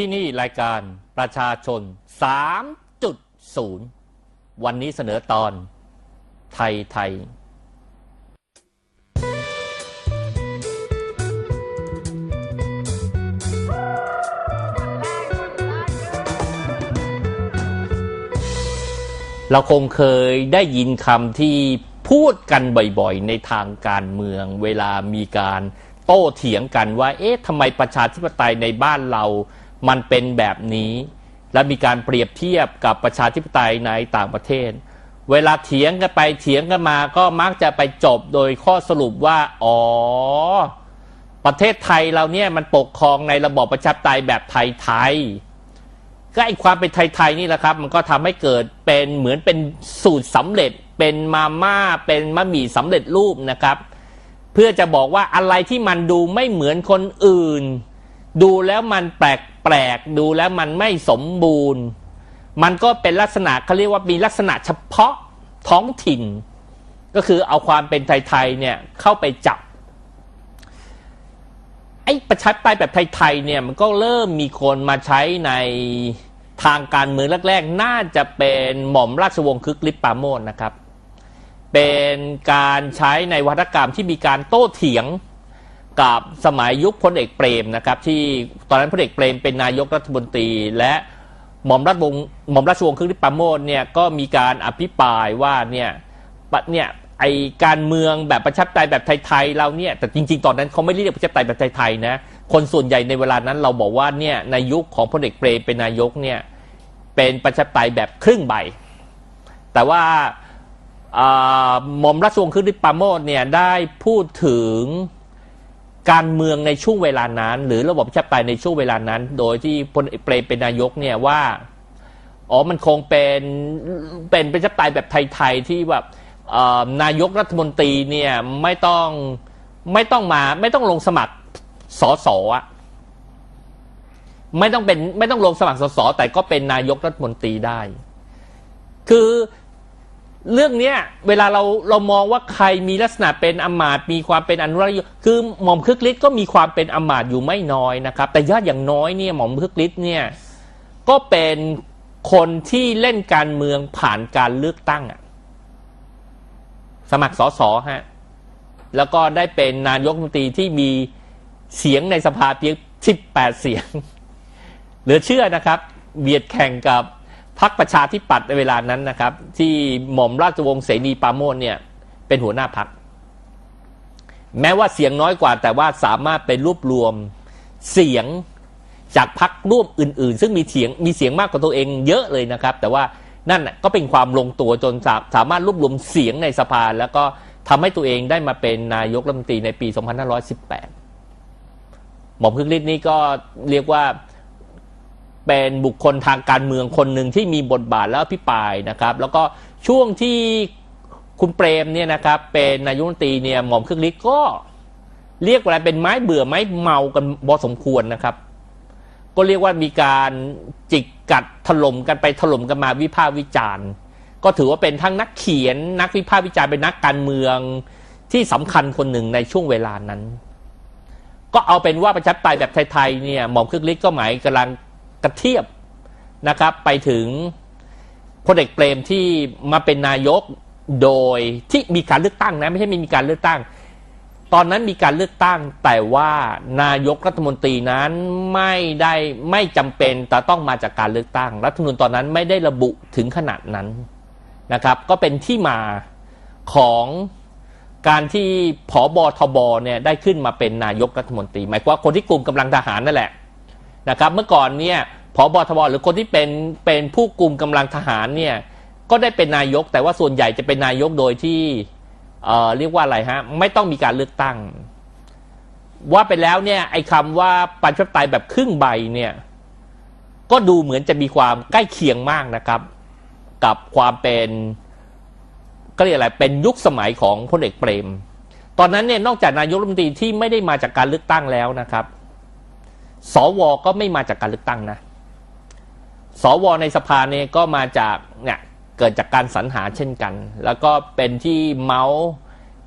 ที่นี่รายการประชาชน 3.0 วันนี้เสนอตอนไทยไทย เราคงเคยได้ยินคำที่พูดกันบ่อยๆ ในทางการเมือง เวลามีการโต้เถียงกันว่า เอ๊ะทำไมประชาธิปไตยในบ้านเรา มันเป็นแบบนี้ และมีการเปรียบเทียบกับประชาธิปไตยในต่างประเทศ เวลาเถียงกันไปเถียงกันมาก็มักจะไปจบโดยข้อสรุปว่า อ๋อ ประเทศไทยเราเนี่ยมันปกครองในระบอบประชาธิปไตยแบบไทยๆก็ไอความเป็นไทยๆนี่แหละครับ มันก็ทำให้เกิดเป็นเหมือนเป็นสูตรสำเร็จ เป็นมาม่าเป็นมะหมี่สำเร็จรูปนะครับ เพื่อจะบอกว่าอะไรที่มันดูไม่เหมือนคนอื่น ดูแล้วมันแปลกๆดูแล้วมันไม่สมบูรณ์ มันก็เป็นลักษณะเขาเรียกว่ามีลักษณะเฉพาะท้องถิ่น ก็คือเอาความเป็นไทยๆเนี่ยเข้าไปจับไอ้ประชาธิปไตยแบบไทยๆเนี่ยมันก็เริ่มมีคนมาใช้ในทางการเมืองแรกๆ น่าจะเป็นหม่อมราชวงศ์คึกฤทธิ์ปาโมชนะครับ เป็นการใช้ในวัฒกรรมที่มีการโต้เถียง กับสมัยยุคพลเอกเปรมนะครับที่ตอนนั้นพลเอกเปรมเป็นนายกรัฐมนตรี และหม่อมราชวงศ์หม่อมราชวงศ์คึกฤทธิ์ปราโมชเนี่ยก็มีการอภิปรายว่าเนี่ยปะเนี่ยไอการเมืองแบบประชาธิปไตยแบบไทยๆเราเนี่ยแต่จริงๆ ตอนนั้นเขาไม่เรียกประชาธิปไตยแบบไทยๆนะคนส่วนใหญ่ในเวลานั้นเราบอกว่าเนี่ยในยุคของพลเอกเปรมเป็นนายกเนี่ยเป็นประชาธิปไตยแบบครึ่งใบ แต่ว่าหม่อมราชวงศ์คึกฤทธิ์ปราโมชเนี่ยได้พูดถึง การเมืองในช่วงเวลานั้น หรือระบบประชาธิปไตยในช่วงเวลานั้น โดยที่พลเอกเปรมเป็นนายกเนี่ยว่าอ๋อมันคงเป็นเป็นประชาธิปไตยแบบไทยๆที่แบบนายกรัฐมนตรีเนี่ยไม่ต้องไม่ต้องมาไม่ต้องลงสมัครสอสอะไม่ต้องเป็นไม่ต้องลงสมัครสสแต่ก็เป็นนายกรัฐมนตรีได้ คือ เรื่องเนี้ยเวลาเราเรามองว่าใครมีลักษณะเป็นอำมาตมีความเป็นอนุรักษ์นิยมคือหม่อมคึกฤทธิ์ก็มีความเป็นอำมาตอยู่ไม่น้อยนะครับ แต่ยอดอย่างน้อยเนี่ยหม่อมคึกฤทธิ์เนี่ยก็เป็นคนที่เล่นการเมืองผ่านการเลือกตั้งอะสมัครสอสอฮะแล้วก็ได้เป็นนายกรัฐมนตรีที่มีเสียงในสภาเพียง18 เสียง เหลือเชื่อนะครับเบียดแข่งกับ พรรคประชาธิปัตย์ในเวลานั้นนะครับ ที่หม่อมราชวงศ์เสนีปราโมชเนี่ยเป็นหัวหน้าพรรคแม้ว่าเสียงน้อยกว่า แต่ว่าสามารถไปรวบรวมเสียงจากพรรคร่วมอื่น ๆ ซึ่งมีเสียงมีเสียงมากกว่าตัวเองเยอะเลยนะครับ แต่ว่านั่นก็เป็นความลงตัวจนสาสามารถรวบรวมเสียงในสภา แล้วก็ทำให้ตัวเองได้มาเป็นนายกรัฐมนตรีในปี 2518 หม่อมคึกฤทธิ์นี่ก็เรียกว่า เป็นบุคคลทางการเมืองคนหนึ่งที่มีบทบาทแล้วพิปรายนะครับ แล้วก็ช่วงที่คุณเปรมเนี่ยนะครับเป็นนายกรัฐมนตรีเนี่ยหม่อมเคึกฤทธิ์ก็เรียกว่าเป็นไม้เบื่อไม้เมากันพอสมควรนะครับ ก็เรียกว่ามีการจิกกัดถล่มกันไปถล่มกันมาวิพากษ์วิจารณ์ ก็ถือว่าเป็นทั้งนักเขียน นักวิพากษ์วิจารณ์เป็นนักการเมืองที่สำคัญคนหนึ่งในช่วงเวลานั้น ก็เอาเป็นว่าประชาธิปไตยแบบไทยๆเนี่ยหม่อมเคึกฤทธิ์ก็หมายกำลัง กระเทียบนะครับไปถึงพลเอกเปรมที่มาเป็นนายกโดยที่มีการเลือกตั้งนะไม่ใช่ไม่มีการเลือกตั้ง ตอนนั้นมีการเลือกตั้ง แต่ว่านายกรัฐมนตรีนั้นไม่ได้ไม่จำเป็นแต่ต้องมาจากการเลือกตั้ง รัฐมนูญตอนนั้นไม่ได้ระบุถึงขนาดนั้นนะครับ ก็เป็นที่มาของการที่ผอบอทบเนี่ยได้ขึ้นมาเป็นนายกรัฐมนตรี หมายความว่าคนที่กลุ่มกำลังทหารนั่นแหละ นะครับ เมื่อก่อนเนี่ยผอบอทบหรือคนที่เป็นเป็นผู้กลุ่มกำลังทหารเนี่ยก็ได้เป็นนายก แต่ว่าส่วนใหญ่จะเป็นนายกโดยที่เอ่อเรียกว่าอะไรฮะไม่ต้องมีการเลือกตั้ง ว่าไปแล้วเนี่ยไอ้คำว่าประชาธิปไตยแบบครึ่งใบเนี่ยก็ดูเหมือนจะมีความใกล้เคียงมากนะครับ กับความเป็นก็เรียกอะไรเป็นยุคสมัยของพลเอกเปรม ตอนนั้นเนี่ยนอกจากนายกรัฐมนตรีที่ไม่ได้มาจากการเลือกตั้งแล้วนะครับ สวก็ไม่มาจากการเลือกตั้งนะ สวในสภาเนี่ยก็มาจากเนี่ยเกิดจากการสรรหาเช่นกัน แล้วก็เป็นที่เมาส์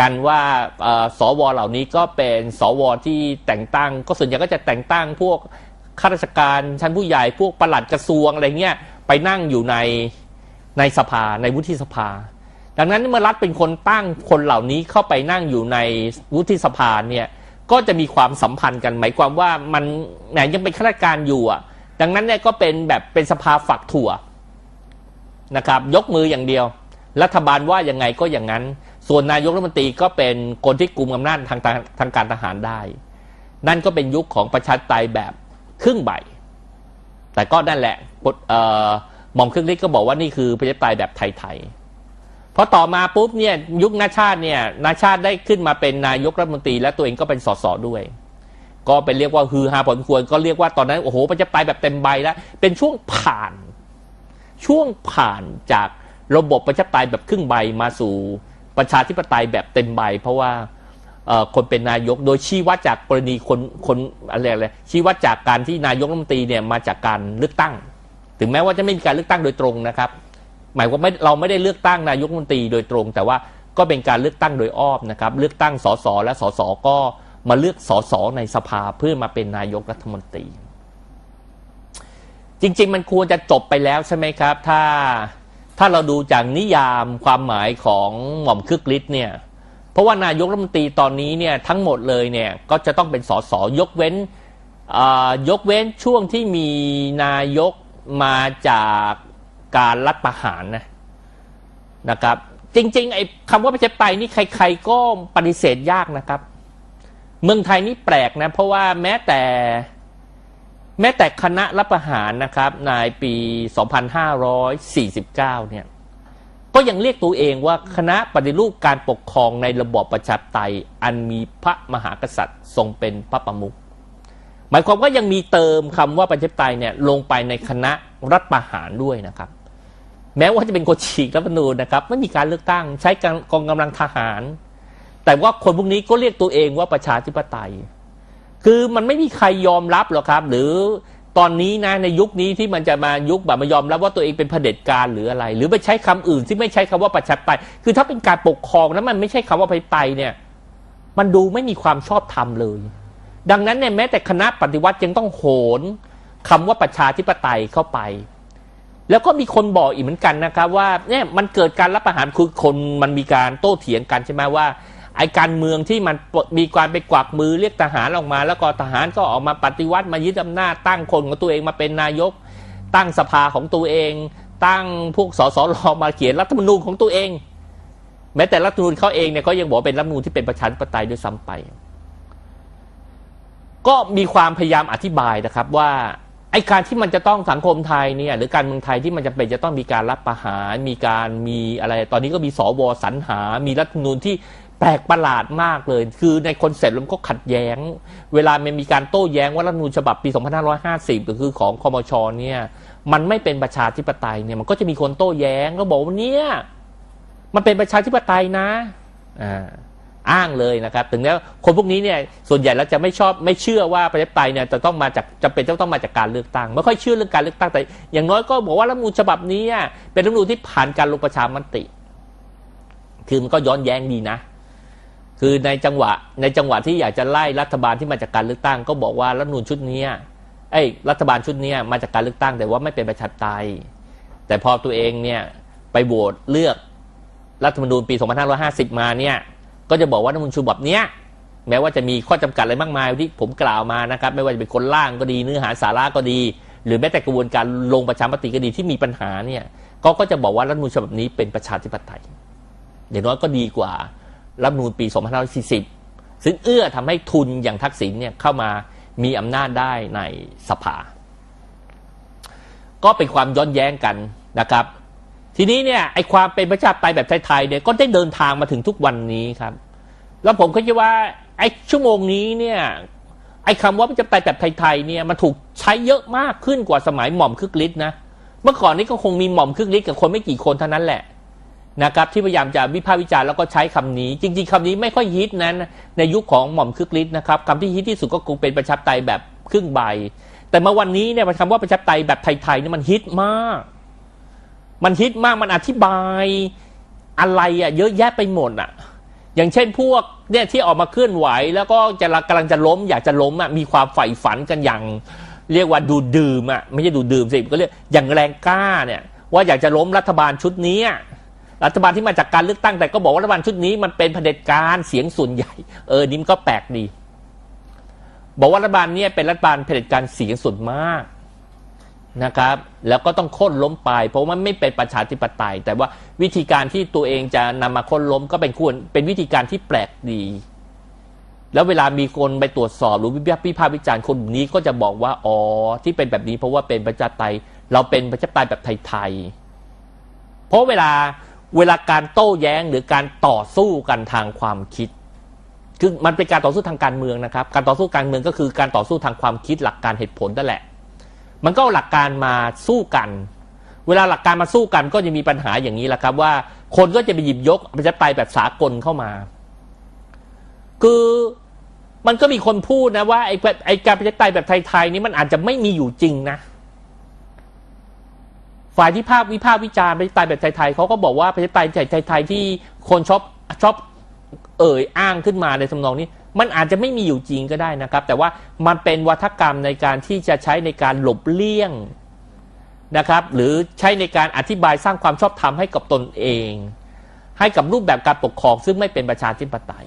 กันว่าเอ่อสวเหล่านี้ก็เป็นสวที่แต่งตั้ง ก็ส่วนใหญ่ก็จะแต่งตั้งพวกข้าราชการชั้นผู้ใหญ่พวกประหลัดกระทรวงอะไรเงี้ยไปนั่งอยู่ในในสภาในวุฒิสภา ดังนั้นเมื่อรัฐเป็นคนตั้งคนเหล่านี้เข้าไปนั่งอยู่ในวุฒิสภาเนี่ย ก็จะมีความสัมพันธ์กันหมายความว่ามันแหนยังเป็นข้าราชการอยู่อะ ดังนั้นเนี่ยก็เป็นแบบเป็นสภาฝักถั่วนะครับ ยกมืออย่างเดียว รัฐบาลว่ายังไงก็อย่างนั้น ส่วนนายกรัฐมนตรีก็เป็นคนที่กุมอำนาจทางทางการทหารได้ นั่นก็เป็นยุคของประชาธิปไตยแบบครึ่งใบแต่ก็นั่นแหละเอ่อหม่อมครึ่องฤทธิ์ก็บอกว่านี่คือประชาธิปไตยแบบไทยๆ พอต่อมาปุ๊บเนี่ยยุคนาชาติเนี่ยนาชาติได้ขึ้นมาเป็นนายกรัฐมนตรี และตัวเองก็เป็นสสด้วย ก็เป็นเรียกว่าฮือฮาพอสมควรก็เรียกว่าตอนนั้นโอ้โหประชาธิปไตยแบบเต็มใบแล้วเป็นช่วงผ่าน ช่วงผ่านจากระบบประชาธิปไตยแบบครึ่งใบมาสู่ประชาธิปไตยแบบเต็มใบ เพราะว่าคนเป็นนายกโดยชี้วัดจากกรณีคนคนอะไรอะไรชี้วัดจากการที่นายกรัฐมนตรีเนี่ยมาจากการเลือกตั้ง ถึงแม้ว่าจะไม่มีการเลือกตั้งโดยตรงนะครับ หมายว่าไม่เราไม่ได้เลือกตั้งนายกรัฐมนตรีโดยตรง แต่ว่าก็เป็นการเลือกตั้งโดยอ้อมนะครับ เลือกตั้งสสและสสก็มาเลือกสสในสภาเพื่อมาเป็นนายกรัฐมนตรี จริง ๆ มันควรจะจบไปแล้วใช่ไหมครับ ถ้าถ้าเราดูจากนิยามความหมายของหม่อมคึกฤทธิ์เนี่ยเพราะว่านายกรัฐมนตรีตอนนี้เนี่ยทั้งหมดเลยเนี่ยก็จะต้องเป็นสสยกเว้นอ่ายกเว้นช่วงที่มีนายกมาจาก การรัฐประหารนะนะครับ จริง ๆ ไอ้คำว่าประชาธิปไตยนี่ใคร ๆ ก็ปฏิเสธยากนะครับ เมืองไทยนี่แปลกนะ เพราะว่าแม้แต่ แม้แต่คณะรัฐประหารนะครับในปี 2549 เนี่ย ก็ยังเรียกตัวเองว่าคณะปฏิรูปการปกครองในระบอบประชาธิปไตย อันมีพระมหากษัตริย์ทรงเป็นพระประมุขหมายความว่ายังมีเติมคำว่าประชาธิปไตยเนี่ยลงไปในคณะรัฐประหารด้วยนะครับ แม้ว่าจะเป็นคนฉีกรัฐธรรมนูญนะครับไม่มีการเลือกตั้งใช้กองกำลังทหาร แต่ว่าคนพวกนี้ก็เรียกตัวเองว่าประชาธิปไตย คือมันไม่มีใครยอมรับหรอกครับ หรือตอนนี้นะในยุคนี้ที่มันจะมายุคแบบมายอมรับว่าตัวเองเป็นเผด็จการหรืออะไร หรือไปใช้คำอื่นที่ไม่ใช้คำว่าประชาธิปไตยคือถ้าเป็นการปกครองแล้วมันไม่ใช่คำว่าประชาธิปไตยเนี่ย มันดูไม่มีความชอบธรรมเลย ดังนั้นเนี่ยแม้แต่คณะปฏิวัติยังต้องโหนคำว่าประชาธิปไตยเข้าไป แล้วก็มีคนบอกอีกเหมือนกันนะครับว่าเนี่ยมันเกิดการรับประหารคือคนมันมีการโต้เถียงกันใช่ไหมว่าไอการเมืองที่มันมีการไปกวักมือเรียกทหารออกมา แล้วก็ทหารก็ออกมาปฏิวัติมายึดอำนาจตั้งคนของตัวเองมาเป็นนายก ตั้งสภาของตัวเอง ตั้งพวกสสรมาเขียนรัฐธรรมนูญของตัวเอง แม้แต่รัฐธรรมนูญเขาเองเนี่ยก็ยังบอกเป็นรัฐธรรมนูญที่เป็นประชาธิปไตยด้วยซ้ำไป ก็มีความพยายามอธิบายนะครับว่า ไอ้การที่มันจะต้องสังคมไทยเนี่ยหรือการเมืองไทยที่มันจะเป็นจะต้องมีการรับประหาร มีการมีอะไร ตอนนี้ก็มีสวสรรหา มีรัฐธรรมนูญที่แปลกประหลาดมากเลย คือในคอนเซ็ปต์มันก็ขัดแย้ง เวลามันมีการโต้แย้งว่ารัฐธรรมนูญฉบับปี 2550ก็คือของคอมชเนี่ยมันไม่เป็นประชาธิปไตยเนี่ยมันก็จะมีคนโต้แย้งแล้วบอกว่าเนี่ยมันเป็นประชาธิปไตยนะอ่า อ้างเลยนะครับถึงแล้วคนพวกนี้เนี่ยส่วนใหญ่แล้วจะไม่ชอบไม่เชื่อว่าประชาธิปไตยเนี่ยจะต้องมาจากจะเป็นจะต้องมาจากการเลือกตั้งไม่ค่อยเชื่อเรื่องการเลือกตั้งแต่ อย่างน้อยก็บอกว่ารัฐมนูญฉบับนี้เป็นรัฐมนูญที่ผ่านการลงประชามติ คือมันก็ย้อนแย้งดีนะ คือในจังหวะในจังหวะที่อยากจะไล่รัฐบาลที่มาจากการเลือกตั้ง ก็บอกว่ารัฐมนูญชุดนี้เอ้รัฐบาลชุดนี้มาจากการเลือกตั้งแต่ว่าไม่เป็นประชาธิปไตย แต่พอตัวเองเนี่ยไปโหวตเลือกรัฐธรรมนูญปี 2550 มาเนี่ย ก็จะบอกว่ารัฐมนูญฉบับเนี้ยแม้ว่าจะมีข้อจำกัดอะไรมากมายที่ผมกล่าวมานะครับ ไม่ว่าจะเป็นคนล่างก็ดีเนื้อหาสาระก็ดี หรือแม้แต่กระบวนการลงประชามติก็ดีที่มีปัญหาเนี่ยก็ก็จะบอกว่ารัฐมนูญฉบับนี้เป็นประชาธิปไตยอย่างน้อยก็ดีกว่ารัฐมนูญปี 2540 ซึ่งเอื้อทำให้ทุนอย่างทักษิณเนี่ยเข้ามามีอำนาจได้ในสภา ก็เป็นความย้อนแย้งกันนะครับ ทีนี้เนี่ยไอความเป็นประชาธิปไตยแบบไทยๆเนี่ยก็ได้เดินทางมาถึงทุกวันนี้ครับ แล้วผมก็คิดว่าไอชั่วโมงนี้เนี่ยไอคำว่าประชาธิปไตยแบบไทยๆเนี่ยมันถูกใช้เยอะมากขึ้นกว่าสมัยหม่อมคึกฤทธิ์นะเมื่อก่อนนี้ก็คงมีหม่อมคึกฤทธิ์กับคนไม่กี่คนเท่านั้นแหละนะครับที่พยายามจะวิพากษ์วิจารณ์แล้วก็ใช้คำนี้ จริง ๆคำนี้ไม่ค่อยฮิตนั้น ในยุคของหม่อมคึกฤทธิ์นะครับคำที่ฮิตที่สุดก็คงเป็นประชาธิปไตยแบบครึ่งใบ แต่มาวันนี้เนี่ยคำว่าประชาธิปไตยแบบไทยๆนี่มันฮิตมาก มันฮิตมากมันอธิบายอะไรอะ่ะเยอะแยะไปหมดอะ่ะอย่างเช่นพวกเนี่ยที่ออกมาเคลื่อนไหว แล้วก็จะกำลังจะล้ม อยากจะล้มอะ่ะมีความใฝ่ฝันกันอย่าง เรียกว่าดูดื่มอะไม่ใช่ดูดื่มสิก็เรียกอย่างแรงกล้าเนี่ยว่าอยากจะล้มรัฐบาลชุดนี้รัฐบาลที่มาจากการเลือกตั้งแต่ก็บอกว่ารัฐบาลชุดนี้มันเป็นเผด็จการเสียงส่วนใหญ่ เออนี่มก็แปลกดี บอกว่ารัฐบาลเนี่ยเป็นรัฐบาลเผด็จการเสียงส่วนมาก นะครับ แล้วก็ต้องโค่นล้มไป เพราะว่าไม่เป็นประชาธิปไตย แต่ว่าวิธีการที่ตัวเองจะนำมาโค่นล้มก็เป็นควรเป็นวิธีการที่แปลกดี แล้วเวลามีคนไปตรวจสอบหรือวิพากษ์วิพากษ์วิจารณ์คนนี้ก็จะบอกว่าอ๋อที่เป็นแบบนี้เพราะว่าเป็นประชาธิปไตย เราเป็นประชาธิปไตยแบบไทยๆเพราะเวลาเวลาการโต้แย้งหรือการต่อสู้กันทางความคิด คือมันเป็นการต่อสู้ทางการเมืองนะครับ การต่อสู้การเมืองก็คือการต่อสู้ทางความคิดหลักการเหตุผลนั่นแหละ มันก็เอาหลักการมาสู้กัน เวลาหลักการมาสู้กันก็จะมีปัญหาอย่างนี้แหละครับ ว่าคนก็จะไปหยิบยกประชาธิปไตยแบบสากลเข้ามา คือมันก็มีคนพูดนะว่าไอ้ไอ้การประชาธิปไตยแบบไทยๆนี้มันอาจจะไม่มีอยู่จริงนะฝ่ายที่ภาควิพากษ์วิจารณ์ประชาธิปไตยแบบไทยๆเขาก็บอกว่าประชาธิปไตยไทยๆที่คนชอบชอบเอ่ยอ้างขึ้นมาในทำนองนี้ มันอาจจะไม่มีอยู่จริงก็ได้นะครับ แต่ว่ามันเป็นวัฒกรรมในการที่จะใช้ในการหลบเลี่ยงนะครับ หรือใช้ในการอธิบายสร้างความชอบธรรมให้กับตนเอง ให้กับรูปแบบการปกครอง ซึ่งไม่เป็นประชาธิปไตย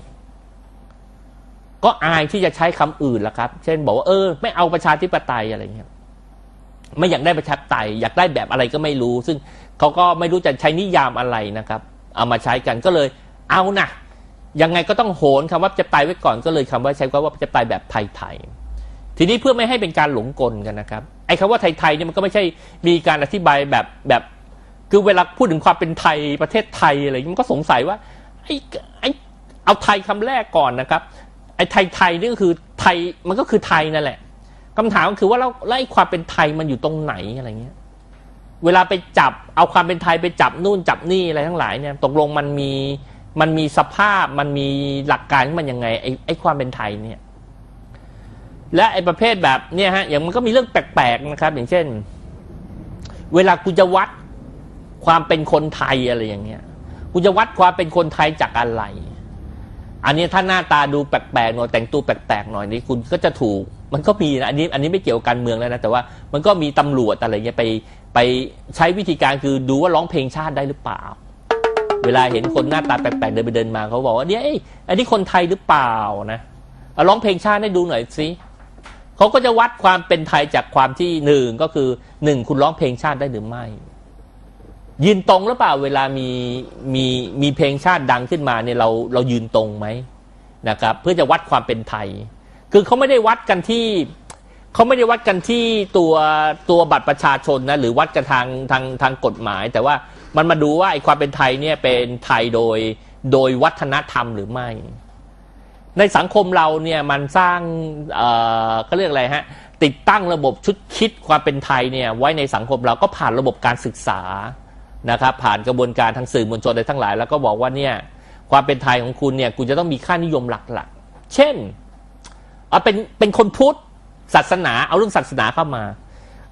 ก็อายที่จะใช้คำอื่นละครับ เช่น บอกว่าเออ ไม่เอาประชาธิปไตยอะไรเงี้ยไม่อยากได้ประชาธิปไตย อยากได้แบบอะไรก็ไม่รู้ ซึ่งเขาก็ไม่รู้จะใช้นิยามอะไรนะครับ เอามาใช้กันก็เลย เอานะ ยังไงก็ต้องโหนคำว่าจะตายไว้ก่อนก็เลยคำว่าใช้คำว่าจะตายแบบไทยๆทีนี้เพื่อไม่ให้เป็นการหลงกลกันนะครับไอ้คำว่าไทยๆเนี่ยมันก็ไม่ใช่มีการอธิบายแบบแบบคือเวลาพูดถึงความเป็นไทยประเทศไทยอะไรมันก็สงสัยว่าไอ้ไอ้เอาไทยคำแรกก่อนนะครับไอ้ไทยไทยนี่ก็คือไทยมันก็คือไทยนั่นแหละคำถามก็คือว่าแล้วแล้วไอ้ความเป็นไทยมันอยู่ตรงไหนอะไรเงี้ยเวลาไปจับเอาความเป็นไทยไปจับนู่นจับนี่อะไรทั้งหลายเนี่ยตกลงมันมี มันมีสภาพมันมีหลักการมันยังไงไอ้ไอ้ความเป็นไทยเนี่ย และไอ้ประเภทแบบเนี่ยฮะอย่างมันก็มีเรื่องแปลกๆนะครับ อย่างเช่น เวลากูจะวัดความเป็นคนไทยอะไรอย่างเงี้ยกูจะวัดความเป็นคนไทยจากอะไร อันนี้ถ้าหน้าตาดูแปลกๆหน่อยแต่งตัวแปลกๆหน่อยนี่คุณก็จะถูก มันก็มีนะอันนี้ อันนี้ไม่เกี่ยวกับการเมืองแล้วนะแต่ว่ามันก็มีตำรวจอะไรเงี้ยไปไปใช้วิธีการคือดูว่าร้องเพลงชาติได้หรือเปล่า เวลาเห็นคนหน้าตาแปลกๆเดินไปเดินมาเขาบอกว่าเนี่ยเอ้อันนี้คนไทยหรือเปล่านะเอาร้องเพลงชาติให้ดูหน่อยสิเขาก็จะวัดความเป็นไทยจากความที่หนึ่งก็คือหนึ่งคุณร้องเพลงชาติได้หรือไม่ ยืนตรงหรือเปล่าเวลามีมีมีเพลงชาติดังขึ้นมาเนี่ยเราเรายืนตรงไหมนะครับ เพื่อจะวัดความเป็นไทย คือเขาไม่ได้วัดกันที่เขาไม่ได้วัดกันที่ตัวตัวบัตรประชาชนนะหรือวัดกันทางทางทางกฎหมาย แต่ว่า มันมาดูว่าไอ้ความเป็นไทยเนี่ยเป็นไทยโดยโดยวัฒนธรรมหรือไม่ ในสังคมเราเนี่ยมันสร้างเอ่อเขาเรียกอะไรฮะติดตั้งระบบชุดคิดความเป็นไทยเนี่ยไว้ในสังคมเราก็ผ่านระบบการศึกษานะครับผ่านกระบวนการทางสื่อมวลชนอะไรทั้งหลาย แล้วก็บอกว่าเนี่ยความเป็นไทยของคุณเนี่ยคุณจะต้องมีค่านิยมหลักๆ เช่นเอาเป็นเป็นคนพุทธศาสนาเอาเรื่องศาสนาเข้ามา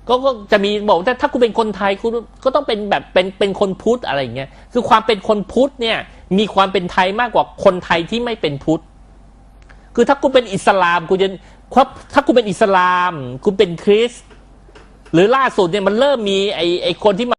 ก็จะมีบอกว่าถ้าคุณเป็นคนไทยคุณก็ต้องเป็นแบบเป็นเป็นคนพุทธอะไรอย่างเงี้ยคือความเป็นคนพุทธเนี่ยมีความเป็นไทยมากกว่าคนไทยที่ไม่เป็นพุทธ คือถ้าคุณเป็นอิสลามคุณจะถ้าคุณเป็นอิสลาม คุณเป็นคริสต์หรือล่าสุดเนี่ยมันเริ่มมีไอไอคนที่มา